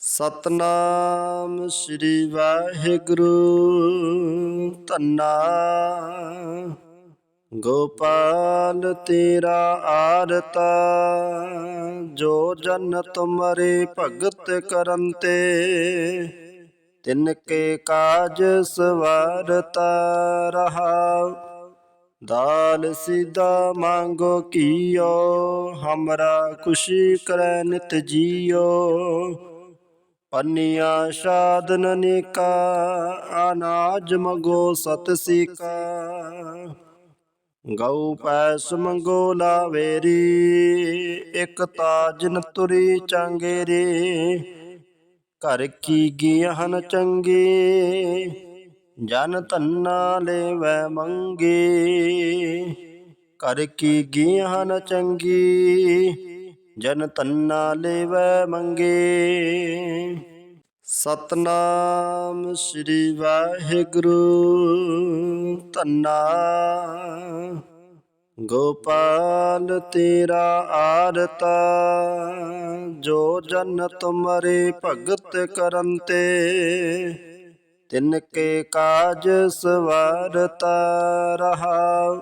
ਸਤਨਾਮ ਸ੍ਰੀ ਵਾਹਿਗੁਰੂ। ਧੰਨਾ। ਗੋਪਾਲ, ਤੇਰਾ ਆਰਤਾ। ਜੋ ਜਨ ਤੁਮਰੇ ਭਗਤ ਕਰਨ ਤੇ ਤਿਨ ਕੇ ਕਾਜ ਸਵਾਰਤਾ ਰਹਾ। ਦਾਲ ਸਿਦਾ ਮੰਗੋ ਕੀਓ, ਹਮਰਾ ਖੁਸ਼ੀ ਕਰੈ ਨਿਤ ਜੀਓ। ਪੰਨਿਆ ਸਾਧਨ ਨਿਕਾ, ਅਨਾਜ ਮਗੋ ਸਤ ਸਿਕਾ। ਗਉ ਪੈਸ ਮੰਗੋ ਲਾਵੇਰੀ, ਇਕ ਤਾਜਨ ਤੁਰੀ ਚੰਗੇਰੀ। ਘਰ ਕੀ ਹਨ ਚੰਗੀ, ਜਨ ਧੰਨਾ ਲੈਵੈ ਮੰਗੇ। ਘਰ ਕੀ ਹਨ ਚੰਗੀ ਜਨ ਤੰਨਾ ਲੈਵੈ ਮੰਗੇ। ਸਤਨਾਮ ਸ੍ਰੀ ਵਾਹਿਗੁਰੂ। ਤੰਨਾ ਗੋਪਾਲ ਤੇਰਾ ਆਰਤਾ। ਜੋ ਜਨ ਤੁਮਰੇ ਭਗਤ ਕਰਨ ਤੇ ਤਿਨ ਕੇ ਕਾਜ ਸਵਾਰਤਾ ਰਹਾ।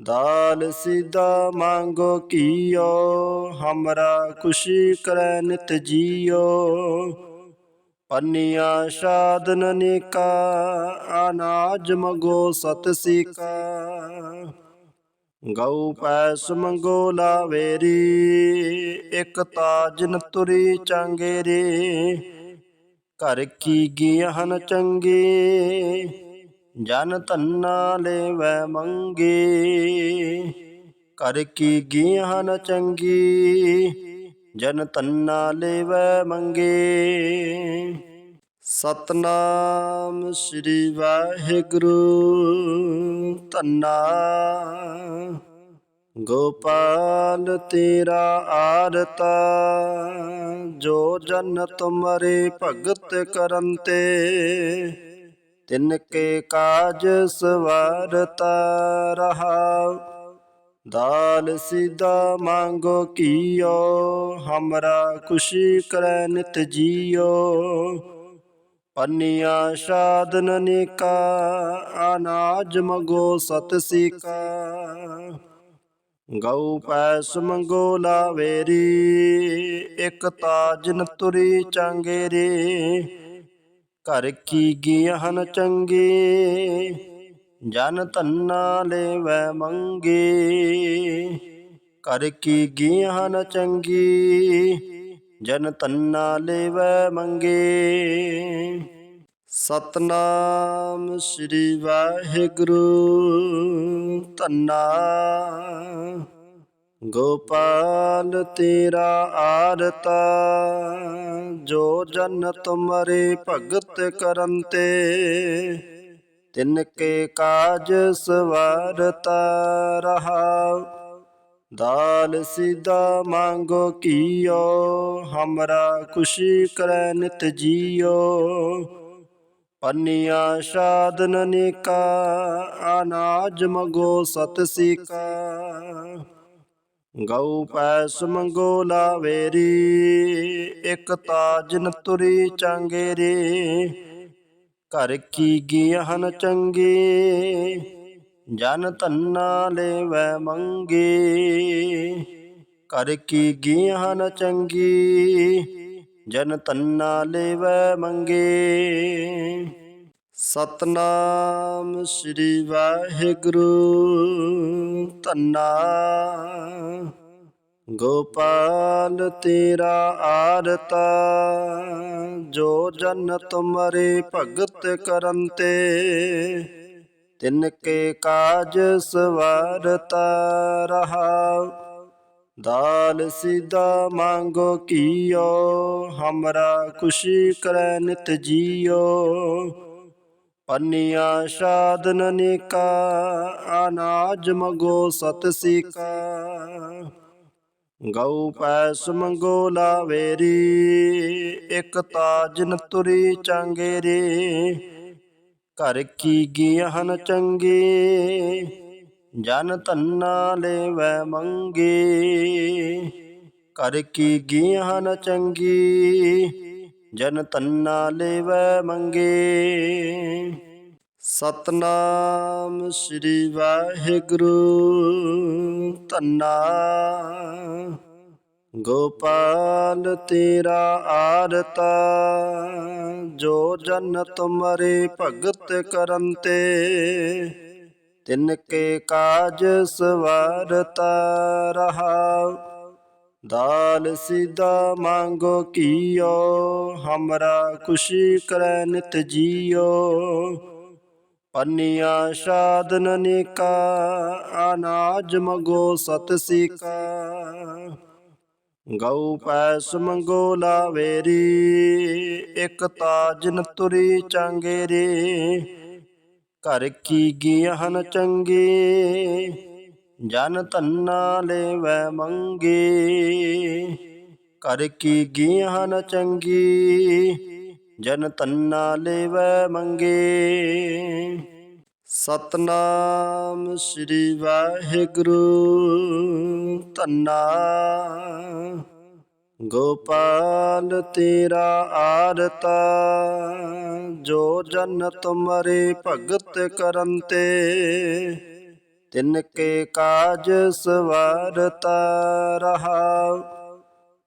ਦਾਲ ਸਿਦਾ ਮੰਗੋ ਕੀਓ ਹਮਰਾ ਖੁਸ਼ੀ ਕਰੈ ਨਿਤ ਜੀਓ ਪੰਨਿਆ ਸਾਧਨ ਨਿਕਾ ਅਨਾਜ ਮਗੋ ਸਤ ਸਿਕਾ ਗਉ ਪੈਸ ਮੰਗੋ ਲਾਵੇਰੀ ਇਕ ਤਾਜਨ ਤੁਰੀ ਚੰਗੇਰੀ ਘਰ ਕੀ ਗਿਆਨ ਚੰਗੇ ਜਨ ਧੰਨਾ ਲੈਵੈ ਮੰਗੇ। ਕਰ ਕੀ ਗਿਆਨ ਚੰਗੀ, ਜਨ ਧੰਨਾ ਲੈਵੈ ਮੰਗੇ। ਸਤਨਾਮ ਸ੍ਰੀ ਵਾਹਿਗੁਰੂ, ਧੰਨਾ। ਗੋਪਾਲ ਤੇਰਾ ਆਰਤਾ, ਜੋ ਜਨ ਤੁਮਰੇ ਭਗਤ ਕਰਨ ਤੇ। ਤਿਨ ਕੇ ਕਾਜ ਸਵਾਰਤਾ ਰਹਾ ਦਾਲ ਸਿਦਾ ਮੰਗੋ ਕੀਓ, ਹਮਰਾ ਖੁਸ਼ੀ ਕਰੈ ਨਿਤ ਜੀਓ। ਪੰਨਿਆ ਸਾਧਨ ਨਿਕਾ, ਅਨਾਜ ਮਗੋ ਸਤ ਸਿਕਾ। ਗਉ ਪੈਸ ਮੰਗੋ ਲਾਵੇਰੀ, ਇਕ ਤਾਜਨ ਤੁਰੀ ਚੰਗੇਰੀ। ਘਰ ਕੀ ਗਿਆਨ ਚੰਗੀ? ਜਨ ਧੰਨਾ ਲੈਵੈ ਮੰਗੇ। ਘਰ ਕੀ ਗਿਆਨ ਚੰਗੀ? ਜਨ ਧੰਨਾ ਲੈਵੈ ਮੰਗੇ। ਸਤਨਾਮ ਸ੍ਰੀ ਵਾਹਿਗੁਰੂ। ਧੰਨਾ ਗੋਪਾਲ ਤੇਰਾ ਆਰਤਾ, ਜੋ ਜਨ ਤੁਮਰੇ ਭਗਤ ਕਰਨ ਤੇ ਤਿਨ ਕੇ ਕਾਜ ਸਵਾਰਤਾ ਰਹਾ। ਦਾਲ ਸਿਦਾ ਮੰਗੋ ਕੀਓ, ਹਮਰਾ ਖੁਸ਼ੀ ਕਰੈ ਨਿਤ ਜੀਓ। ਪੰਨਿਆ ਸਾਧਨ ਨਿਕਾ, ਅਨਾਜ ਮਗੋ ਸਤ ਸਿਕਾ। ਗਉ ਪੈਸ ਮੰਗੋ ਲਾਵੇਰੀ, ਇਕ ਤਾਜਨ ਤੁਰੀ ਚੰਗੇਰੀ। ਘਰ ਕੀ ਗਿਆਨ ਚੰਗੀ, ਜਨ ਧੰਨਾ ਲੈਵੈ ਮੰਗੇ। ਘਰ ਕੀ ਗਿਆਨ ਚੰਗੀ, ਜਨ ਧੰਨਾ ਲੈਵੈ ਮੰਗੇ। ਸਤਨਾਮ ਸ੍ਰੀ ਵਾਹਿਗੁਰੂ। ਤੰਨਾ ਗੋਪਾਲ ਤੇਰਾ ਆਰਤਾ, ਜੋ ਜਨ ਤੁਮਰੇ ਭਗਤ ਕਰਨ ਤੇ ਤਿਨ ਕੇ ਕਾਜ ਸਵਾਰਤਾ ਰਹਾ ਦਾਲ ਸਿਦਾ ਮੰਗੋ ਕੀਓ, ਹਮਰਾ ਖੁਸ਼ੀ ਕਰੈ ਨਿਤ ਜੀਓ। ਪੰਨਿਆ ਸਾਧਨ ਨਿਕਾ, ਅਨਾਜ ਮਗੋ ਸਤ ਸਿਕਾ। ਗਉ ਪੈਸ ਮੰਗੋ ਲਾਵੇਰੀ, ਇਕ ਤਾਜਨ ਤੁਰੀ ਚੰਗੇਰੀ। ਘਰ ਕੀ ਗਿਆਨ ਚੰਗੀ, ਜਨ ਧੰਨਾ ਲੈਵੈ ਮੰਗੇ। ਕਰ ਕੀ ਗਿਆਨ ਚੰਗੀ ਜਨ ਤੰਨਾ ਲੇਵੈ ਮੰਗੇ। ਸਤਨਾਮ ਸ੍ਰੀ ਵਾਹਿਗੁਰੂ ਤੰਨਾ ਗੋਪਾਲ ਤੇਰਾ ਆਰਤਾ, ਜੋ ਜਨ ਤੁਮਰੇ ਭਗਤ ਕਰਨ ਤੇ ਤਿਨ ਕੇ ਕਾਜ ਸਵਾਰਤਾ ਰਹਾ ਦਾਲ ਸਿਦਾ ਮੰਗੋ ਕੀਓ, ਹਮਰਾ ਖੁਸ਼ੀ ਕਰੈ ਨਿਤ ਜੀਓ। ਪੰਨਿਆ ਸਾਧਨ ਨਿਕਾ, ਅਨਾਜ ਮਗੋ ਸਤ ਸਿਕਾ। ਗਉ ਪੈਸ ਮੰਗੋ ਲਾਵੇਰੀ, ਇਕ ਤਾਜਨ ਤੁਰੀ ਚੰਗੇਰੀ। ਘਰ ਕੀ ਗਿਆਨ ਚੰਗੀ ਜਨ ਤੰਨਾ ਲੈਵੈ ਮੰਗੇ। ਕਰ ਕੀ ਗਿਆਨ ਚੰਗੀ, ਜਨ ਤੰਨਾ ਲੈਵੈ ਮੰਗੇ। ਸਤਨਾਮ ਸ੍ਰੀ ਵਾਹਿਗੁਰੂ, ਧੰਨਾ ਗੋਪਾਲ ਤੇਰਾ ਆਰਤਾ, ਜੋ ਜਨ ਤੁਮਰੇ ਭਗਤ ਕਰਨ ਤੇ ਤਿਨ ਕੇ ਕਾਜ ਸਵਾਰਤਾ ਰਹਾ।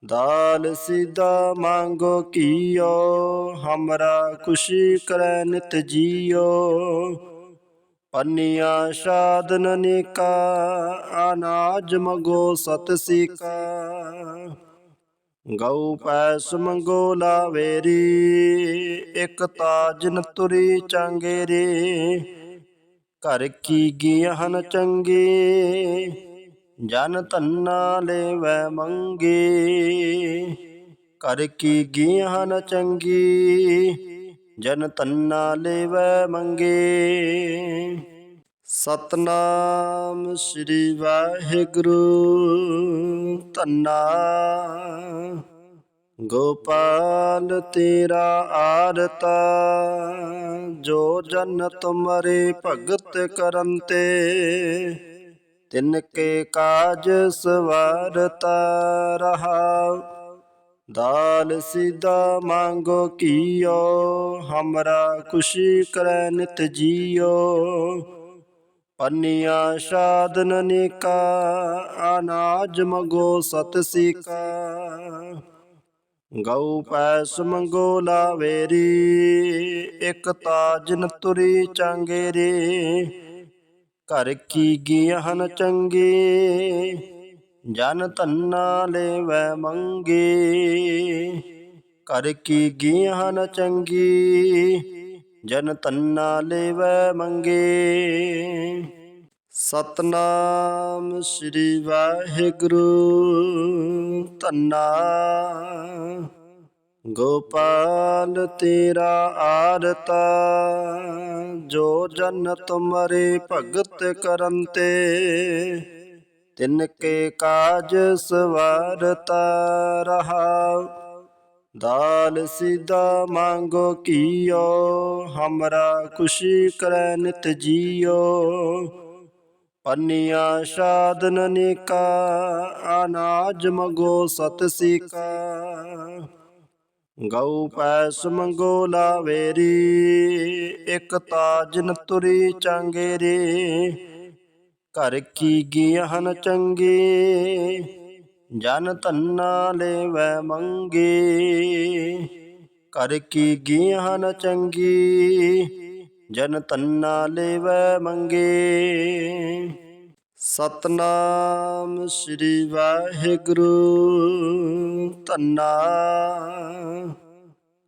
ਦਾਲ ਸਿਦਾ ਮੰਗੋ ਕੀਓ, ਹਮਰਾ ਖੁਸ਼ੀ ਕਰੈ ਨਿਤ ਜੀਓ। ਪੰਨਿਆ ਸਾਧਨ ਨਿਕਾ, ਅਨਾਜ ਮਗੋ ਸਤ ਸਿਕਾ। ਗਉ ਪੈਸ ਮੰਗੋ ਲਾਵੇਰੀ, ਇਕ ਤਾਜਨ ਤੁਰੀ ਚੰਗੇਰੀ। ਘਰ ਕੀ ਗਿਆਨ ਚੰਗੇ? ਜਨ ਤੰਨਾ ਲੈਵੈ ਮੰਗੇ। ਘਰ ਕੀ ਗਿਆਨ ਚੰਗੀ? ਜਨ ਤੰਨਾ ਲੈਵੈ ਮੰਗੇ। ਸਤਨਾਮ ਸ੍ਰੀ ਵਾਹਿਗੁਰੂ। ਧੰਨਾ ਗੋਪਾਲ ਤੇਰਾ ਆਰਤਾ, ਜੋ ਜਨ ਤੁਮਰੇ ਭਗਤ ਕਰਨ ਤੇ ਤਿਨ ਕੇ ਕਾਜ ਸਵਾਰਤਾ ਰਹਾ ਦਾਲ ਸਿਦਾ ਮੰਗੋ ਕੀਓ, ਹਮਰਾ ਖੁਸ਼ੀ ਕਰੈ ਨਿਤ ਜੀਓ। ਪਨਿਆ ਸਾਧਨ ਨਿਕਾ, ਅਨਾਜ ਮਗੋ ਸਤ ਸਿਕਾ। ਗਉ ਪੈਸ ਮੰਗੋ ਲਾਵੇਰੀ, ਇਕ ਤਾਜਨ ਤੁਰੀ ਚੰਗੇਰੀ। ਘਰ ਕੀ ਗਿਆਨ ਚੰਗੀ, ਜਨ ਤੰਨਾ ਲੈਵੈ ਮੰਗੇ। ਘਰ ਕੀ ਗਿਆਨ ਚੰਗੀ, ਜਨ ਤੰਨਾ ਲੈਵੈ ਮੰਗੇ। ਸਤਨਾਮ ਸ੍ਰੀ ਵਾਹਿਗੁਰੂ। ਧੰਨਾ। ਗੋਪਾਲ ਤੇਰਾ ਆਰਤਾ। ਜੋ ਜਨ ਤੁਮਰੇ ਭਗਤ ਕਰਨ ਤੇ ਤਿਨ ਕੇ ਕਾਜ ਸਵਾਰਤਾ ਰਹਾ। ਦਾਲ ਸਿਦਾ ਮੰਗੋ ਕੀਓ, ਹਮਰਾ ਖੁਸ਼ੀ ਕਰੈ ਨਿਤ ਜੀਓ। ਪੰਨਿਆ ਸਾਧਨ ਨਿਕਾ, ਅਨਾਜ ਮਗੋ ਸਤ ਸਿਕਾ। ਗਉ ਪੈਸ ਮੰਗੋ ਲਾਵੇਰੀ, ਇਕ ਤਾਜਨ ਤੁਰੀ ਚੰਗੇਰੀ। ਘਰ ਕੀ ਗਿਆਨ ਚੰਗੀ, ਜਨ ਤੰਨਾ ਲੈਵੈ ਮੰਗੇ। ਘਰ ਕੀ ਗਿਆਨ ਚੰਗੀ ਜਨ ਤੰਨਾ ਲੈਵੈ ਮੰਗੇ। ਸਤਨਾਮ ਸ੍ਰੀ ਵਾਹਿਗੁਰੂ। ਤੰਨਾ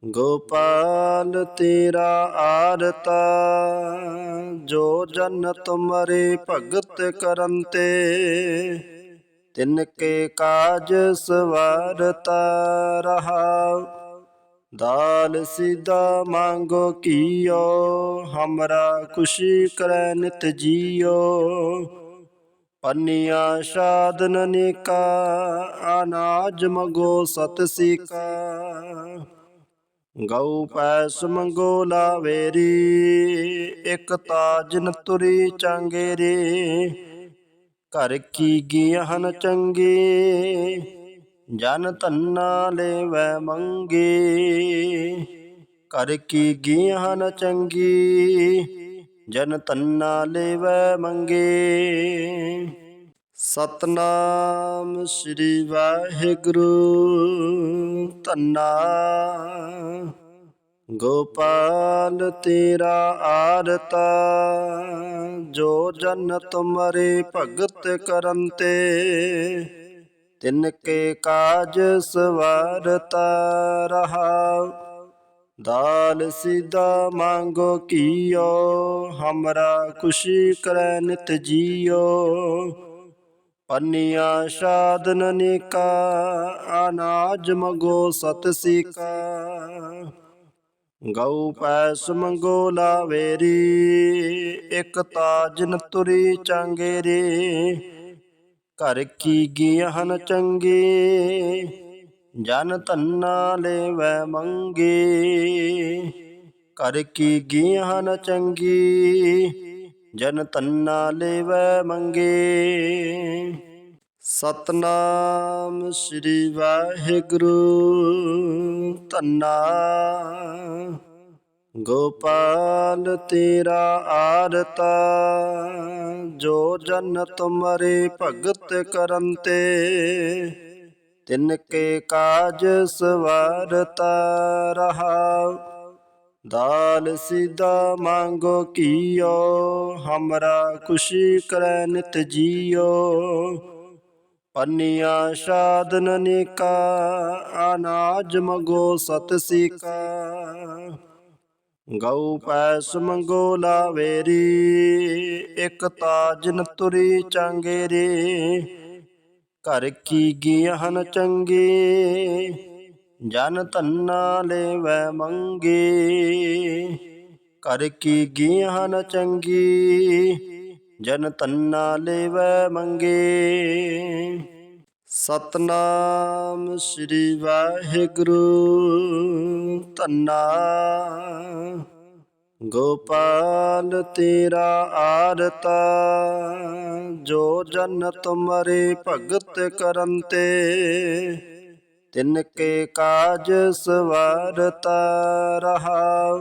ਗੋਪਾਲ ਤੇਰਾ ਆਰਤਾ, ਜੋ ਜਨ ਤੁਮਰੇ ਭਗਤ ਕਰਨ ਤੇ ਤਿਨ ਕੇ ਕਾਜ ਸਵਾਰਤਾ ਰਹਾ। ਦਾਲ ਸਿਦਾ ਮੰਗੋ ਕੀਓ, ਹਮਰਾ ਖੁਸ਼ੀ ਕਰੈ ਨਿਤ ਜੀਓ। ਪੰਨਿਆ ਸਾਧਨ ਨਿਕਾ, ਅਨਾਜ ਮਗੋ ਸਤ ਸਿਕਾ। ਗਉ ਪੈਸ ਮੰਗੋ ਲਾਵੇਰੀ, ਇਕ ਤਾਜਨ ਤੁਰੀ ਚੰਗੇਰੀ। ਘਰ ਕੀ ਗਿਆਨ ਚੰਗੇ ਜਨ ਤੰਨਾ ਲੈਵੈ ਮੰਗੀ। ਕਰ ਕੀ ਗੀਹਨ ਚੰਗੀ। ਜਨ ਤੰਨਾ ਲੇਵੈ ਮੰਗੇ। ਸਤਨਾਮ ਸ੍ਰੀ ਵਾਹਿਗੁਰੂ। ਧੰਨਾ ਗੋਪਾਲ ਤੇਰਾ ਆਰਤਾ। ਜੋ ਜਨ ਤੁਮਰੇ ਭਗਤ ਕਰਨ ਤੇ ਤਿਨ ਕੇ ਕਾਜ ਸਵਾਰਤਾ ਰਹਾ ਦਾਲ ਸਿਦਾ ਮੰਗੋ ਕੀਓ, ਹਮਰਾ ਖੁਸ਼ੀ ਕਰੈ ਨਿਤ ਜੀਓ। ਪੰਨਿਆ ਸਾਧਨ ਨਿਕਾ, ਅਨਾਜ ਮਗੋ ਸਤ ਸਿਕਾ। ਗਉ ਪੈਸ ਮੰਗੋ ਲਾਵੇਰੀ, ਇਕ ਤਾਜਨ ਤੁਰੀ ਚੰਗੇਰੀ। ਘਰ ਕੀ ਗਿਆਨ ਚੰਗੀ? ਜਨ ਤੰਨਾ ਲੈਵੈ ਮੰਗੇ। ਕਰ ਕੀ ਗਿਆਨ ਚੰਗੀ? ਜਨ ਤੰਨਾ ਲੈਵੈ ਮੰਗੇ। ਸਤਨਾਮ ਸ੍ਰੀ ਵਾਹਿਗੁਰੂ। ਧੰਨਾ ਗੋਪਾਲ ਤੇਰਾ ਆਰਤਾ, ਜੋ ਜਨ ਤੁਮਰੇ ਭਗਤ ਕਰਨ ਤੇ ਤਿਨ ਕੇ ਕਾਜ ਸਵਾਰਤਾ ਰਹਾ ਦਾਲ ਸਿਦਾ ਮੰਗੋ ਕੀਓ, ਹਮਰਾ ਖੁਸ਼ੀ ਕਰੈ ਨਿਤ ਜੀਓ। ਪੰਨਿਆ ਸਾਧਨ ਨਿਕਾ, ਅਨਾਜ ਮਗੋ ਸਤ ਸਿਕਾ। ਗਉ ਪੈਸ ਮੰਗੋ ਲਾਵੇਰੀ, ਇਕ ਤਾਜਨ ਤੁਰੀ ਚੰਗੇਰੀ। ਘਰ ਕੀ ਗਿਆਨ ਚੰਗੀ, ਜਨ ਤੰਨਾ ਲੈਵੈ ਮੰਗੇ। ਕਰ ਕੀ ਗਿਆਨ ਚੰਗੀ, ਜਨ ਤੰਨਾ ਲੈਵੈ ਮੰਗੇ। ਸਤਨਾਮ ਸ੍ਰੀ ਵਾਹਿਗੁਰੂ। ਧੰਨਾ। ਗੋਪਾਲ, ਤੇਰਾ ਆਰਤਾ। ਜੋ ਜਨ ਤੁਮਰੇ ਭਗਤ ਕਰਨ ਤੇ ਤਿਨ ਕੇ ਕਾਜ ਸਵਾਰਤਾ ਰਹਾ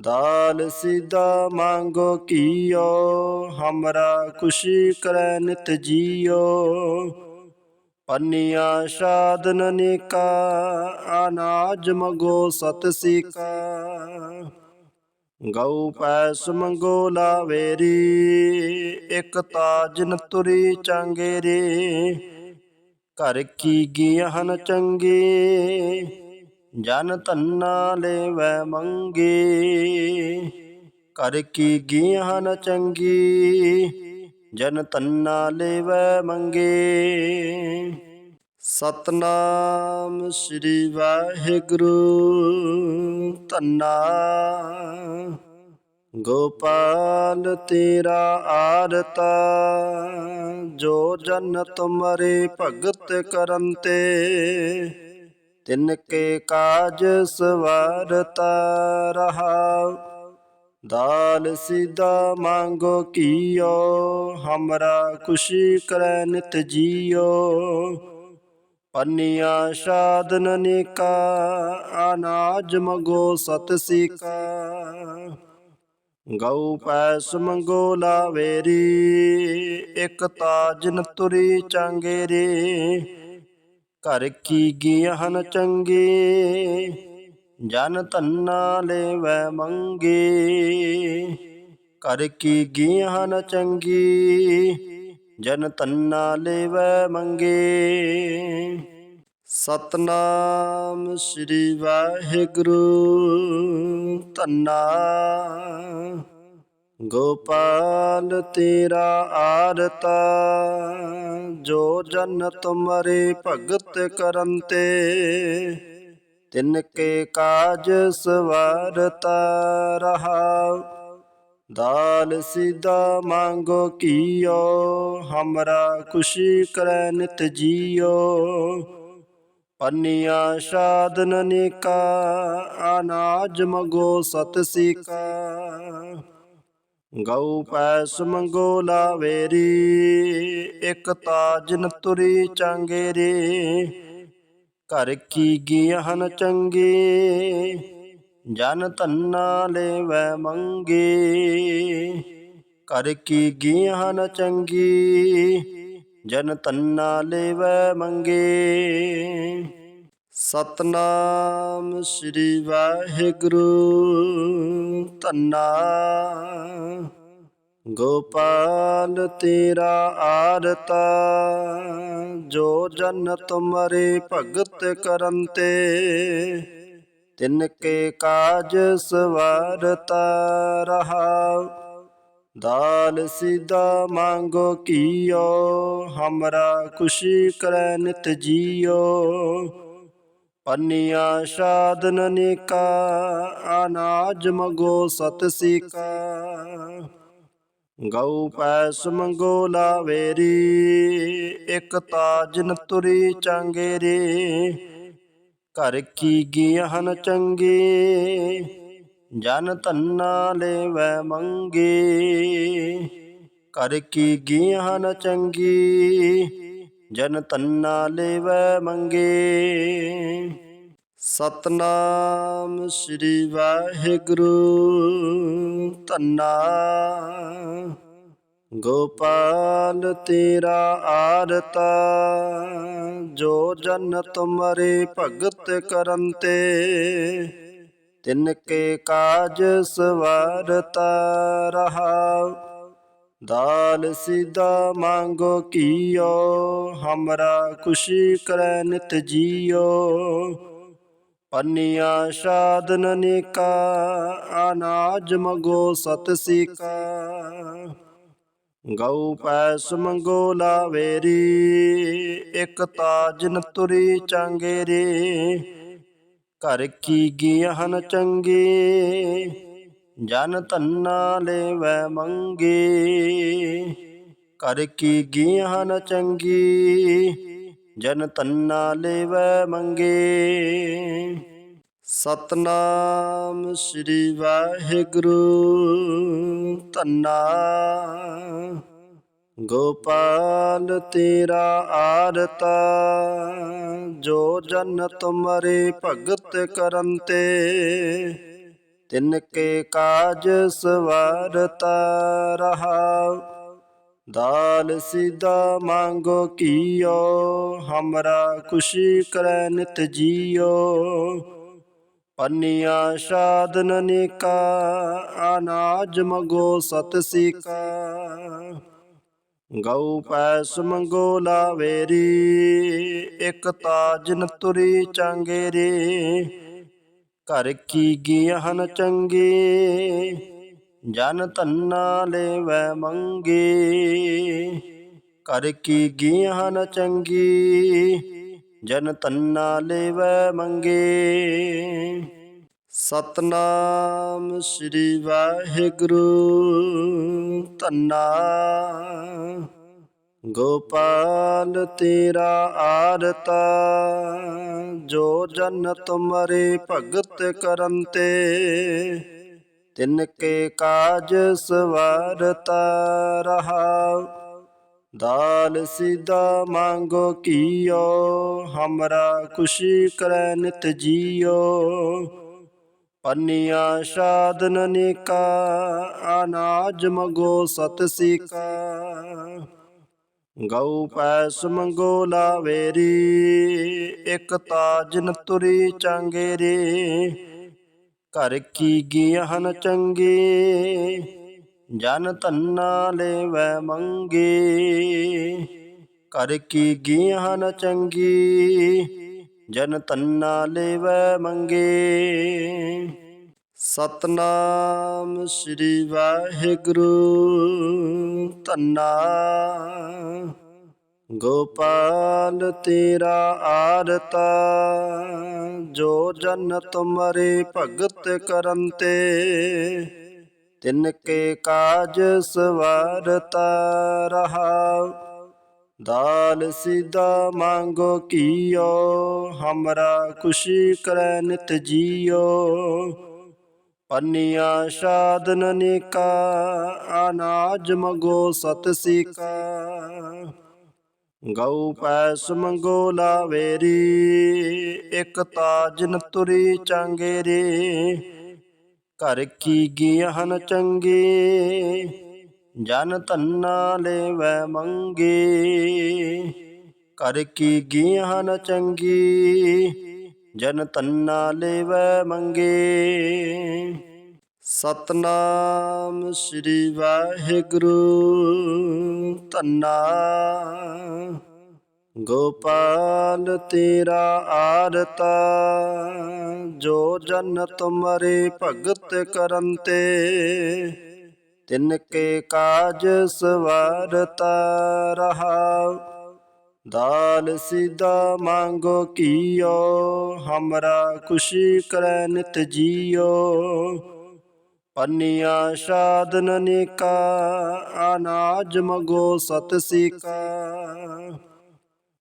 ਦਾਲ ਸਿਦਾ ਮੰਗੋ ਕੀਓ, ਹਮਰਾ ਖੁਸ਼ੀ ਕਰੈ ਨਿਤ ਜੀਓ। ਪੰਨਿਆ ਸਾਧਨ ਨਿਕਾ, ਅਨਾਜ ਮਗੋ ਸਤ ਸਿਕਾ। ਗਉ ਪੈਸ ਮੰਗੋ ਲਾਵੇਰੀ, ਇਕ ਤਾਜਨ ਤੁਰੀ ਚੰਗੇਰੀ। ਘਰ ਕੀ ਗਿਆਨ ਚੰਗੀ, ਜਨ ਤੰਨਾ ਲੈਵੈ ਮੰਗੀ। ਕਰ ਕੀ ਗਿਆਨ ਚੰਗੀ ਜਨ ਤੰਨਾ ਲੈਵੈ ਮੰਗੇ। ਸਤਨਾਮ ਸ੍ਰੀ ਵਾਹਿਗੁਰੂ ਤੰਨਾ ਗੋਪਾਲ ਤੇਰਾ ਆਰਤਾ, ਜੋ ਜਨ ਤੁਮਰੇ ਭਗਤ ਕਰਨ ਤੇ ਤਿਨ ਕੇ ਕਾਜ ਸਵਾਰਤਾ ਰਹਾ। ਦਾਲ ਸਿਦਾ ਮੰਗੋ ਕੀਓ ਹਮਰਾ ਖੁਸ਼ੀ ਕਰੈ ਨਿਤ ਜੀਓ ਪੰਨਿਆ ਸਾਧਨ ਨਿਕਾ ਅਨਾਜ ਮਗੋ ਸਤ ਸਿਕਾ ਗਉ ਪੈਸ ਮੰਗੋ ਲਾਵੇਰੀ ਇਕ ਤਾਜਨ ਤੁਰੀ ਚੰਗੇਰੀ ਘਰ ਕੀ ਹਨ ਚੰਗੇ ਜਨ ਤੰਨਾ ਲੈਵੈ ਮੰਗੇ। ਕਰ ਕੀ ਗਿਆਨ ਚੰਗੀ, ਜਨ ਤੰਨਾ ਲੈਵੈ ਮੰਗੇ। ਸਤਨਾਮ ਸ੍ਰੀ ਵਾਹਿਗੁਰੂ, ਧੰਨਾ। ਗੋਪਾਲ ਤੇਰਾ ਆਰਤਾ, ਜੋ ਜਨ ਤੁਮਰੇ ਭਗਤ ਕਰਨ ਤੇ ਤਿਨ ਕੇ ਕਾਜ ਸਵਾਰਤਾ ਰਹਾ ਦਾਲ ਸਿਦਾ ਮੰਗੋ ਕੀਓ, ਹਮਰਾ ਖੁਸ਼ੀ ਕਰੈ ਨਿਤ ਜੀਓ। ਪੰਨਿਆ ਸਾਧਨ ਨਿਕਾ, ਅਨਾਜ ਮਗੋ ਸਤ ਸਿਕਾ। ਗਉ ਪੈਸ ਮੰਗੋ ਲਾਵੇਰੀ, ਇਕ ਤਾਜਨ ਤੁਰੀ ਚੰਗੇਰੀ। ਘਰ ਕੀ ਗਿਆਨ ਚੰਗੀ? ਜਨ ਧੰਨਾ ਲੈਵੈ ਮੰਗੇ। ਕਰ ਕੀ ਗਿਆਨ ਚੰਗੀ? ਜਨ ਧੰਨਾ ਲੈਵੈ ਮੰਗੇ। ਸਤਨਾਮ ਸ੍ਰੀ ਵਾਹਿਗੁਰੂ। ਧੰਨਾ ਗੋਪਾਲ ਤੇਰਾ ਆਰਤਾ, ਜੋ ਜਨ ਤੁਮਰੇ ਭਗਤ ਕਰਨ ਤੇ ਤਿਨ ਕੇ ਕਾਜ ਸਵਾਰਤਾ ਰਹਾ ਦਾਲ ਸਿਦਾ ਮੰਗੋ ਕੀਓ, ਹਮਰਾ ਖੁਸ਼ੀ ਕਰੈ ਨਿਤ ਜੀਓ। ਪੰਨਿਆ ਸਾਧਨ ਨਿਕਾ, ਅਨਾਜ ਮਗੋ ਸਤ ਸਿਕਾ। ਗਉ ਪੈਸ ਮੰਗੋ ਲਾਵੇਰੀ ਇਕ ਤਾਜਨ ਤੁਰੀ ਚੰਗੇਰੀ ਘਰ ਕੀ ਗਿਆਨ ਚੰਗੀ ਜਨ ਧੰਨਾ ਲੈਵੈ ਮੰਗੇ ਘਰ ਕੀ ਗਿਆਨ ਚੰਗੀ ਜਨ ਧੰਨਾ ਲੈਵੈ ਮੰਗੇ ਸਤਨਾਮ ਸ੍ਰੀ ਵਾਹਿਗੁਰੂ। ਧੰਨਾ। ਗੋਪਾਲ ਤੇਰਾ ਆਰਤਾ। ਜੋ ਜਨ ਤੁਮਰੇ ਭਗਤ ਕਰਨ ਤੇ ਤਿਨ ਕੇ ਕਾਜ ਸਵਾਰਤਾ ਰਹਾ ਦਾਲ ਸਿਦਾ ਮੰਗੋ ਕੀਓ। ਹਮਰਾ ਖੁਸ਼ੀ ਕਰੈ ਨਿਤ ਜੀਓ। ਪੰਨਿਆ ਸਾਧਨ ਨਿਕਾ, ਅਨਾਜ ਮਗੋ ਸਤ ਸਿਕਾ। ਗਉ ਪੈਸ ਮੰਗੋ ਲਾਵੇਰੀ, ਇਕ ਤਾਜਨ ਤੁਰੀ ਚੰਗੇਰੀ। ਘਰ ਕੀ ਗਿਆਨ ਚੰਗੀ, ਜਨ ਧੰਨਾ ਲੈਵੈ ਮੰਗੇ। ਘਰ ਕੀ ਗਿਆਨ ਚੰਗੀ ਜਨ ਤੰਨਾ ਲੈਵੈ ਮੰਗੇ। ਸਤਨਾਮ ਸ੍ਰੀ ਵਾਹਿਗੁਰੂ ਤੰਨਾ ਗੋਪਾਲ ਤੇਰਾ ਆਰਤਾ, ਜੋ ਜਨ ਤੁਮਰੇ ਭਗਤ ਕਰਨ ਤੇ ਤਿਨ ਕੇ ਕਾਜ ਸਵਾਰਤਾ ਰਹਾ ਦਾਲ ਸਿਦਾ ਮੰਗੋ ਕੀਓ, ਹਮਰਾ ਖੁਸ਼ੀ ਕਰੈ ਨਿਤ ਜੀਓ। ਪੰਨਿਆ ਸਾਧਨ ਨਿਕਾ, ਅਨਾਜ ਮਗੋ ਸਤ ਸਿਕਾ। ਗਉ ਪੈਸ ਮੰਗੋ ਲਾਵੇਰੀ ਇਕ ਤਾਜਨ ਤੁਰੀ ਚੰਗੇਰੀ। ਘਰ ਕੀ ਗਿਆਨ ਚੰਗੀ ਜਨ ਧੰਨਾ ਲੈਵੈ ਮੰਗੀ। ਕਰ ਕੀ ਗਿਆਨ ਚੰਗੀ। ਜਨ ਧੰਨਾ ਲੈਵੈ ਮੰਗੇ। ਸਤਨਾਮ ਸ੍ਰੀ ਵਾਹਿਗੁਰੂ। ਧੰਨਾ ਗੋਪਾਲ ਤੇਰਾ ਆਰਤਾ। ਜੋ ਜਨ ਤੁਮਰੇ ਭਗਤ ਕਰਨ ਤੇ ਤਿਨ ਕੇ ਕਾਜ ਸਵਾਰਤਾ ਰਹਾ। ਦਾਲ ਸਿਦਾ ਮੰਗੋ ਕੀਓ, ਹਮਰਾ ਖੁਸ਼ੀ ਕਰੈ ਨਿਤ ਜੀਓ। ਪੰਨਿਆ ਸਾਧਨ ਨਿਕਾ, ਅਨਾਜ ਮਗੋ ਸਤ ਸਿਕਾ। ਗਉ ਪੈਸ ਮੰਗੋ ਲਾਵੇਰੀ, ਇਕ ਤਾਜਨ ਤੁਰੀ ਚੰਗੇਰੀ। ਘਰ ਕੀ ਗਿਆਨ ਚੰਗੇ? ਜਨ ਧੰਨਾ ਲੈਵੈ ਮੰਗੇ। ਘਰ ਕੀ ਗਿਆਨ ਚੰਗੀ? ਜਨ ਧੰਨਾ ਲੈਵੈ ਮੰਗੇ। ਸਤਨਾਮ ਸ੍ਰੀ ਵਾਹਿਗੁਰੂ। ਧੰਨਾ ਗੋਪਾਲ ਤੇਰਾ ਆਰਤਾ, ਜੋ ਜਨ ਤੁਮਰੇ ਭਗਤ ਕਰਨ ਤੇ ਤਿਨ ਕੇ ਕਾਜ ਸਵਾਰਤਾ ਰਹਾ ਦਾਲ ਸਿਦਾ ਮੰਗੋ ਕੀਓ, ਹਮਰਾ ਖੁਸ਼ੀ ਕਰੈ ਨਿਤ ਜੀਓ। ਪੰਨਿਆ ਸਾਧਨ ਨਿਕਾ, ਅਨਾਜ ਮਗੋ ਸਤ ਸਿਕਾ। ਗਊ ਪੈਸ ਮੰਗੋ ਲਾਵੇਰੀ, ਇਕ ਤਾਜਨ ਤੁਰੀ ਚਾਂਗੇਰੀ। ਘਰ ਕੀ ਗਿਆਨ ਚੰਗੀ, ਜਨ ਧੰਨਾ ਲੈਵੈ ਮੰਗੇ। ਘਰ ਕੀ ਗਿਆਨ ਚੰਗੀ, ਜਨ ਧੰਨਾ ਲੈਵੈ ਮੰਗੇ। ਸਤਨਾਮ ਸ੍ਰੀ ਵਾਹਿਗੁਰੂ। ਧੰਨਾ। ਗੋਪਾਲ, ਤੇਰਾ ਆਰਤਾ। ਜੋ ਜਨ ਤੁਮਰੇ ਭਗਤ ਕਰਨ ਤੇ ਤਿਨ ਕੇ ਕਾਜ ਸਵਾਰਤਾ ਰਹਾ ਦਾਲ ਸਿਦਾ ਮੰਗੋ ਕੀਓ, ਹਮਰਾ ਖੁਸ਼ੀ ਕਰੈ ਨਿਤ ਜੀਓ। ਪੰਨਿਆ ਸਾਧਨ ਨਿਕਾ, ਅਨਾਜ ਮਗੋ ਸਤ ਸਿਕਾ।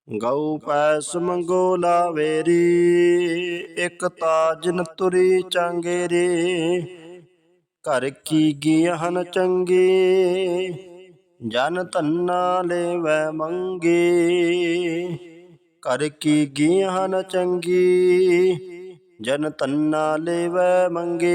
ਗਊ ਪੈਸ ਮੰਗੋ ਲਾਵੇਰੀ, ਇਕ ਤਾਜਨ ਤੁਰੀ ਚੰਗੇਰੀ। ਘਰ ਕੀ ਗਿਆਨ ਚੰਗੀ, ਜਨ ਧੰਨਾ ਲੈਵੈ ਮੰਗੀ। ਘਰ ਕੀ ਗਿਆਨ ਚੰਗੀ ਜਨ ਤੰਨਾ ਲੈਵੈ ਮੰਗੇ।